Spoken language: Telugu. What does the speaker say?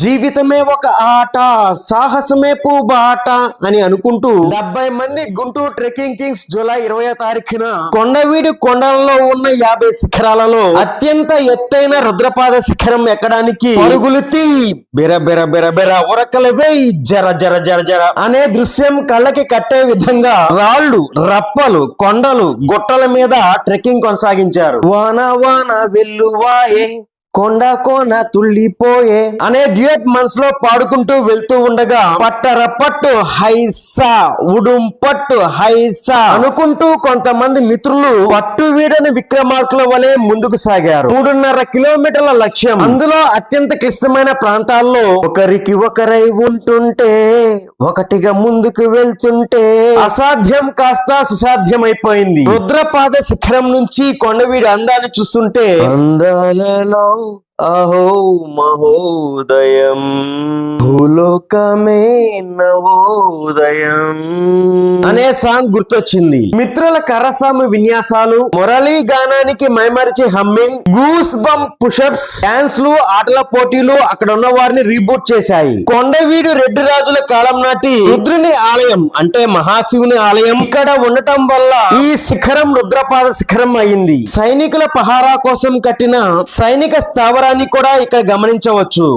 జీవితమే ఒక ఆట సాహసమే పూబాట అని అనుకుంటూ డెబ్బై మంది గుంటూరు ట్రెక్కింగ్ కింగ్స్ జూలై ఇరవై తారీఖున కొండవీడి కొండలలో ఉన్న యాభై శిఖరాలలో అత్యంత ఎత్తైన రుద్రపాద శిఖరం ఎక్కడానికి పరుగులు తీ బిర బిర బిర బిర ఉరకలు వేయి జర జర జర జర అనే దృశ్యం కళ్ళకి కట్టే విధంగా రాళ్ళు రప్పలు కొండలు గుట్టల మీద ట్రెక్కింగ్ కొనసాగించారు. వాన వాన వెల్లువాయే. కొండ కోన తుళ్ళిపోయే అనే డ్యూయట్ మనసులో పాడుకుంటూ వెళ్తూ ఉండగా పట్టర పట్టు హైసా ఉడుం పట్టు హైసా అనుకుంటూ కొంతమంది మిత్రులు పట్టు వీడని విక్రమార్కుల వలె ముందుకు సాగారు. మూడున్నర కిలోమీటర్ల లక్ష్యం. అందులో అత్యంత క్లిష్టమైన ప్రాంతాల్లో ఒకరికి ఒకరై ఉంటుంటే ఒకటిగా ముందుకు వెళ్తుంటే అసాధ్యం కాస్త సుసాధ్యమైపోయింది. రుద్రపాద శిఖరం నుంచి కొండవీడి అందాన్ని చూస్తుంటే అందాలలో అహో మహోదయం. భూలోకమే నవోదయం. అనే సాంగ్ గుర్తొచ్చింది. మిత్రుల కరసాము విన్యాసాలు మురళీ గానానికి మైమరిచి హమ్మింగ్ గూస్ బం పుషప్స్ డాన్స్లు ఆటల పోటీలు అక్కడ ఉన్న వారిని రీబూట్ చేశాయి. కొండవీడు రెడ్డి రాజుల కాలం నాటి రుద్రుని ఆలయం అంటే మహాశివుని ఆలయం ఇక్కడ ఉండటం వల్ల ఈ శిఖరం రుద్రపాద శిఖరం అయింది. సైనికుల పహారా కోసం కట్టిన సైనిక స్థావరాన్ని కూడా ఇక్కడ గమనించవచ్చు.